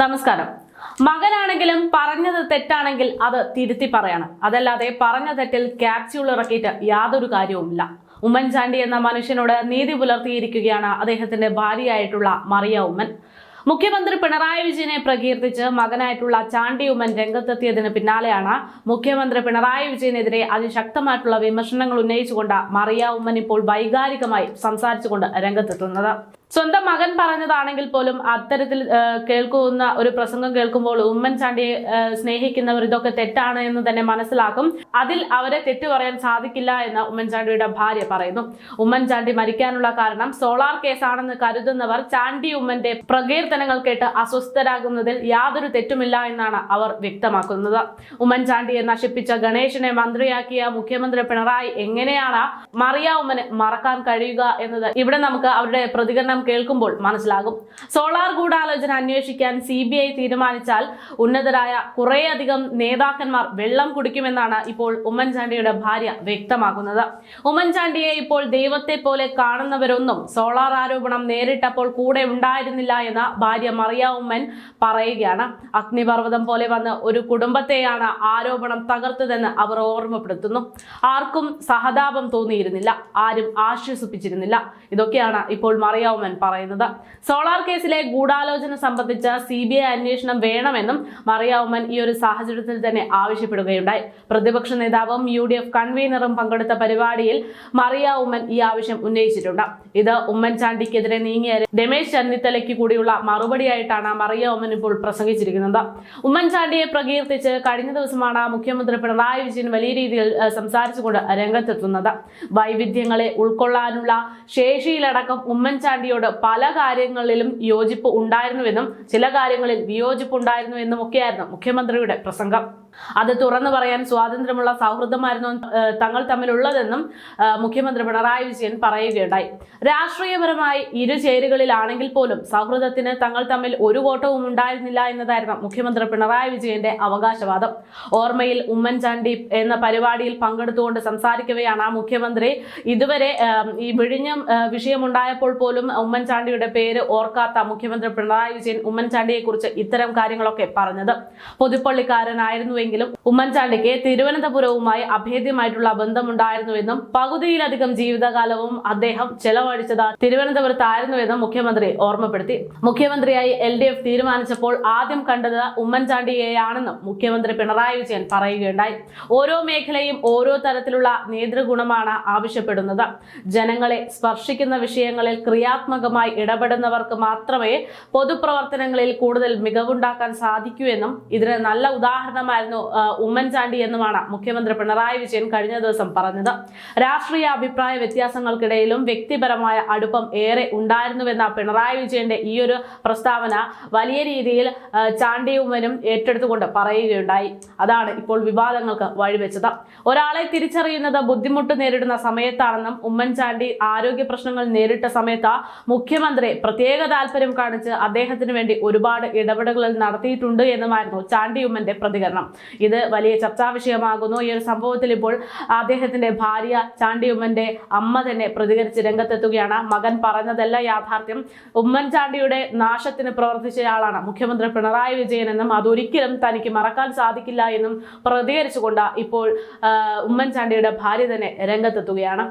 നമസ്കാരം. മകനാണെങ്കിലും പറഞ്ഞത് തെറ്റാണെങ്കിൽ അത് തിരുത്തി പറയണം. അതല്ലാതെ പറഞ്ഞ തെറ്റിൽ ക്യാപ്സ്യൂൾ ഇറക്കിയിട്ട് യാതൊരു കാര്യവുമില്ല. ഉമ്മൻചാണ്ടി എന്ന മനുഷ്യനോട് നീതി പുലർത്തിയിരിക്കുകയാണ് അദ്ദേഹത്തിന്റെ ഭാര്യയായിട്ടുള്ള മറിയ ഉമ്മൻ. മുഖ്യമന്ത്രി പിണറായി വിജയനെ പ്രകീർത്തിച്ച് മകനായിട്ടുള്ള ചാണ്ടി ഉമ്മൻ രംഗത്തെത്തിയതിന് പിന്നാലെയാണ് മുഖ്യമന്ത്രി പിണറായി വിജയനെതിരെ അതിശക്തമായിട്ടുള്ള വിമർശനങ്ങൾ ഉന്നയിച്ചുകൊണ്ട് മറിയ ഉമ്മൻ ഇപ്പോൾ വൈകാരികമായി സംസാരിച്ചുകൊണ്ട് രംഗത്തെത്തുന്നത്. സ്വന്തം മകൻ പറഞ്ഞതാണെങ്കിൽ പോലും അത്തരത്തിൽ കേൾക്കുന്ന ഒരു പ്രസംഗം കേൾക്കുമ്പോൾ ഉമ്മൻചാണ്ടിയെ സ്നേഹിക്കുന്നവർ ഇതൊക്കെ തെറ്റാണ് എന്ന് തന്നെ മനസ്സിലാക്കും. അതിൽ അവരെ തെറ്റു പറയാൻ സാധിക്കില്ല എന്ന് ഉമ്മൻചാണ്ടിയുടെ ഭാര്യ പറയുന്നു. ഉമ്മൻചാണ്ടി മരിക്കാനുള്ള കാരണം സോളാർ കേസാണെന്ന് കരുതുന്നവർ ചാണ്ടി ഉമ്മന്റെ പ്രകീർത്തനങ്ങൾ കേട്ട് അസ്വസ്ഥരാകുന്നതിൽ യാതൊരു തെറ്റുമില്ല എന്നാണ് അവർ വ്യക്തമാക്കുന്നത്. ഉമ്മൻചാണ്ടിയെ നശിപ്പിച്ച ഗണേശനെ മന്ത്രിയാക്കിയ മുഖ്യമന്ത്രി പിണറായി എങ്ങനെയാണ് മറിയ ഉമ്മന് മറക്കാൻ കഴിയുക എന്നത് ഇവിടെ നമുക്ക് അവരുടെ പ്രതികരണം കേൾക്കുമ്പോൾ മനസ്സിലാകും. സോളാർ ഗൂഢാലോചന അന്വേഷിക്കാൻ സി ബി ഐ തീരുമാനിച്ചാൽ ഉന്നതരായ കുറേയധികം നേതാക്കന്മാർ വെള്ളം കുടിക്കുമെന്നാണ് ഇപ്പോൾ ഉമ്മൻചാണ്ടിയുടെ ഭാര്യ വ്യക്തമാക്കുന്നത്. ഉമ്മൻചാണ്ടിയെ ഇപ്പോൾ ദൈവത്തെ പോലെ കാണുന്നവരൊന്നും സോളാർ ആരോപണം നേരിട്ടപ്പോൾ കൂടെ ഉണ്ടായിരുന്നില്ല എന്ന് ഭാര്യ മറിയ ഉമ്മൻ പറയുകയാണ്. അഗ്നിപർവതം പോലെ വന്ന് ഒരു കുടുംബത്തെയാണ് ആരോപണം തകർത്തതെന്ന് അവർ ഓർമ്മപ്പെടുത്തുന്നു. ആർക്കും സഹതാപം തോന്നിയിരുന്നില്ല. ആരും ആശ്വസിപ്പിച്ചിരുന്നില്ല. ഇതൊക്കെയാണ് ഇപ്പോൾ മറിയ പറയുന്നത്. സോളാർ കേസിലെ ഗൂഢാലോചന സംബന്ധിച്ച സി ബി ഐ അന്വേഷണം വേണമെന്നും മറിയ ഉമ്മൻ ഈ ഒരു സാഹചര്യത്തിൽ തന്നെ ആവശ്യപ്പെടുകയുണ്ടായി. പ്രതിപക്ഷ നേതാവും യു ഡി എഫ് കൺവീനറും പങ്കെടുത്ത പരിപാടിയിൽ മറിയ ഉമ്മൻ ഈ ആവശ്യം ഉന്നയിച്ചിട്ടുണ്ട്. ഇത് ഉമ്മൻചാണ്ടിക്കെതിരെ നീങ്ങിയ രമേശ് ചെന്നിത്തലയ്ക്ക് കൂടിയുള്ള മറുപടിയായിട്ടാണ് മറിയ ഉമ്മൻ ഇപ്പോൾ പ്രസംഗിച്ചിരിക്കുന്നത്. ഉമ്മൻചാണ്ടിയെ പ്രകീർത്തിച്ച് കഴിഞ്ഞ ദിവസമാണ് മുഖ്യമന്ത്രി പിണറായി വിജയൻ വലിയ രീതിയിൽ സംസാരിച്ചുകൊണ്ട് രംഗത്തെത്തുന്നത്. വൈവിധ്യങ്ങളെ ഉൾക്കൊള്ളാനുള്ള ശേഷിയിലടക്കം ഉമ്മൻചാണ്ടിയോട് പല കാര്യങ്ങളിലും യോജിപ്പ് ഉണ്ടായിരുന്നുവെന്നും ചില കാര്യങ്ങളിൽ വിയോജിപ്പ് ഉണ്ടായിരുന്നുവെന്നും ഒക്കെയായിരുന്നു മുഖ്യമന്ത്രിയുടെ പ്രസംഗം. അത് തുറന്നു പറയാൻ സ്വാതന്ത്ര്യമുള്ള സൗഹൃദമായിരുന്നു തങ്ങൾ തമ്മിലുള്ളതെന്നും മുഖ്യമന്ത്രി പിണറായി വിജയൻ പറയുകയുണ്ടായി. രാഷ്ട്രീയപരമായി ഇരു ചേരികളിലാണെങ്കിൽ പോലും സൗഹൃദത്തിന് തങ്ങൾ തമ്മിൽ ഒരു വോട്ടവും ഉണ്ടായിരുന്നില്ല എന്നതായിരുന്നു മുഖ്യമന്ത്രി പിണറായി വിജയന്റെ അവകാശവാദം. ഓർമ്മയിൽ ഉമ്മൻചാണ്ടി എന്ന പരിപാടിയിൽ പങ്കെടുത്തുകൊണ്ട് സംസാരിക്കവെയാണ് മുഖ്യമന്ത്രി. ഇതുവരെ ഈ വിഴിഞ്ഞം വിഷയമുണ്ടായപ്പോൾ പോലും ഉമ്മൻചാണ്ടിയുടെ പേര് ഓർക്കാത്ത മുഖ്യമന്ത്രി പിണറായി വിജയൻ ഉമ്മൻചാണ്ടിയെ കുറിച്ച് ഇത്തരം കാര്യങ്ങളൊക്കെ പറഞ്ഞത്. പുതുപ്പള്ളിക്കാരനായിരുന്നുവെങ്കിലും ഉമ്മൻചാണ്ടിക്ക് തിരുവനന്തപുരവുമായി അഭേദ്യമായിട്ടുള്ള ബന്ധമുണ്ടായിരുന്നുവെന്നും പകുതിയിലധികം ജീവിതകാലവും അദ്ദേഹം ചെലവഴിച്ചത് തിരുവനന്തപുരത്തായിരുന്നുവെന്നും മുഖ്യമന്ത്രി ഓർമ്മപ്പെടുത്തി. മുഖ്യമന്ത്രിയായി എൽ ഡി എഫ് തീരുമാനിച്ചപ്പോൾ ആദ്യം കണ്ടത് ഉമ്മൻചാണ്ടിയെയാണെന്നും മുഖ്യമന്ത്രി പിണറായി വിജയൻ പറയുകയുണ്ടായി. ഓരോ മേഖലയും ഓരോ തരത്തിലുള്ള നേതൃഗുണമാണ് ആവശ്യപ്പെടുന്നത്. ജനങ്ങളെ സ്പർശിക്കുന്ന വിഷയങ്ങളിൽ ക്രിയാത്മകമായി ഇടപെടുന്നവർക്ക് മാത്രമേ പൊതുപ്രവർത്തനങ്ങളിൽ കൂടുതൽ മികവുണ്ടാക്കാൻ സാധിക്കൂ എന്നും ഇതിന് നല്ല ഉദാഹരണമായിരുന്നു ആ, ഉമ്മൻചാണ്ടി എന്നുമാണ് മുഖ്യമന്ത്രി പിണറായി വിജയൻ കഴിഞ്ഞ ദിവസം പറഞ്ഞത്. രാഷ്ട്രീയ അഭിപ്രായ വ്യത്യാസങ്ങൾക്കിടയിലും വ്യക്തിപരമായ അടുപ്പം ഏറെ ഉണ്ടായിരുന്നുവെന്ന പിണറായി വിജയന്റെ ഈ ഒരു പ്രസ്താവന വലിയ രീതിയിൽ ചാണ്ടി ഉമ്മനും ഏറ്റെടുത്തുകൊണ്ട് പറയുകയുണ്ടായി. അതാണ് ഇപ്പോൾ വിവാദങ്ങൾക്ക് വഴിവെച്ചത്. ഒരാളെ തിരിച്ചറിയുന്നത് ബുദ്ധിമുട്ട് നേരിടുന്ന സമയത്താണെന്നും ഉമ്മൻചാണ്ടി ആരോഗ്യ പ്രശ്നങ്ങൾ നേരിട്ട സമയത്ത് മുഖ്യമന്ത്രി പ്രത്യേക താല്പര്യം കാണിച്ച് അദ്ദേഹത്തിന് വേണ്ടി ഒരുപാട് ഇടപെടലുകൾ നടത്തിയിട്ടുണ്ട് എന്നുമായിരുന്നു ചാണ്ടിയുമ്മന്റെ പ്രതികരണം. ഇത് വലിയ ചർച്ചാ വിഷയമാകുന്നു. ഈ ഒരു സംഭവത്തിൽ ഇപ്പോൾ അദ്ദേഹത്തിന്റെ ഭാര്യ ചാണ്ടിയുമ്മന്റെ അമ്മ തന്നെ പ്രതികരിച്ച് രംഗത്തെത്തുകയാണ്. മകൻ പറഞ്ഞതല്ല യാഥാർത്ഥ്യം. ഉമ്മൻചാണ്ടിയുടെ നാശത്തിന് പ്രവർത്തിച്ചയാളാണ് മുഖ്യമന്ത്രി പിണറായി വിജയൻ എന്നും അതൊരിക്കലും തനിക്ക് മറക്കാൻ സാധിക്കില്ല എന്നും പ്രതികരിച്ചുകൊണ്ട് ഇപ്പോൾ ഉമ്മൻചാണ്ടിയുടെ ഭാര്യ തന്നെ രംഗത്തെത്തുകയാണ്.